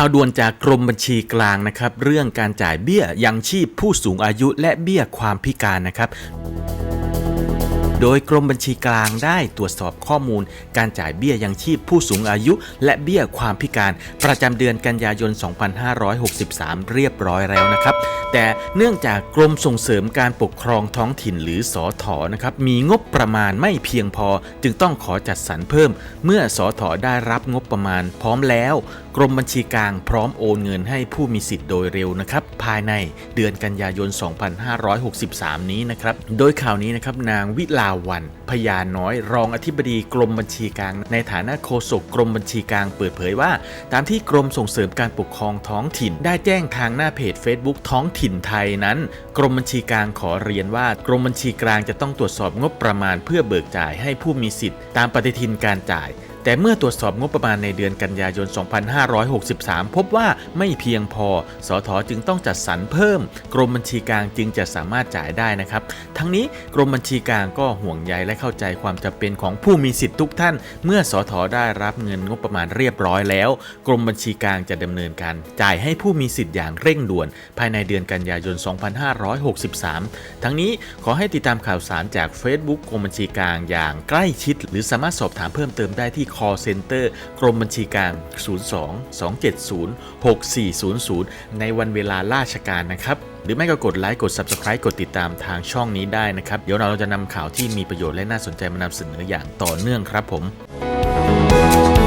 ข่าวด่วนจากกรมบัญชีกลางนะครับ เรื่องการจ่ายเบี้ยยังชีพผู้สูงอายุและเบี้ยความพิการนะครับ โดยกรมบัญชีกลางได้ตรวจสอบข้อมูล การจ่ายเบี้ยยังชีพผู้สูงอายุ และเบี้ยความพิการประจำเดือนกันยายน 2563 เรียบร้อยแล้วนะครับ แต่เนื่องจากกรมส่งเสริมการปกครองท้องถิ่นหรือสอถอนะครับมีงบประมาณไม่เพียงพอ จึงต้องขอจัดสรรเพิ่ม เมื่อสอถอได้รับงบประมาณพร้อมแล้ว กรมบัญชีกลางพร้อมโอนเงินให้ผู้มีสิทธิ์โดยเร็วนะครับภายในเดือนกันยายน 2563 นี้นะครับโดยข่าวนี้นะครับนางวิลาวันพยาน้อย รองอธิบดีกรมบัญชีกลาง ในฐานะโฆษกกรมบัญชีกลางเปิดเผยว่า ตามที่กรมส่งเสริมการปกครองท้องถิ่น ได้แจ้งทางหน้าเพจ Facebook ท้องถิ่นไทยนั้น กรมบัญชีกลางขอเรียนว่ากรมบัญชีกลางจะต้องตรวจสอบงบประมาณ เพื่อเบิกจ่ายให้ผู้มีสิทธิ์ ตามปฏิทินการจ่ายแต่เมื่อตรวจสอบงบประมาณในเดือนกันยายน 2563 พบว่าไม่เพียงพอ สทจึงต้องจัดสรรเพิ่ม กรมบัญชีกลางจึงจะสามารถจ่ายได้นะครับ ทั้งนี้กรมบัญชีกลางก็ห่วงใยและเข้าใจความจำเป็นของผู้มีสิทธิ์ทุกท่าน เมื่อสทได้รับเงินงบประมาณเรียบร้อยแล้ว กรมบัญชีกลางจะดำเนินการจ่ายให้ผู้มีสิทธิ์อย่างเร่งด่วน ภายในเดือนกันยายน 2563 ทั้งนี้ขอให้ติดตามข่าวสารจาก Facebook กรมบัญชีกลางอย่างใกล้ชิด หรือสามารถสอบถามเพิ่มเติมได้ที่ call center กรมบัญชีกลาง 02 270 6400 ในวันเวลาราชการนะครับ หรือไม่ก็กดไลค์กด Subscribe กดติดตามทางช่องนี้ได้นะครับ เดี๋ยวเราจะนำข่าวที่มีประโยชน์และน่าสนใจมานำเสนออย่างต่อเนื่องครับผม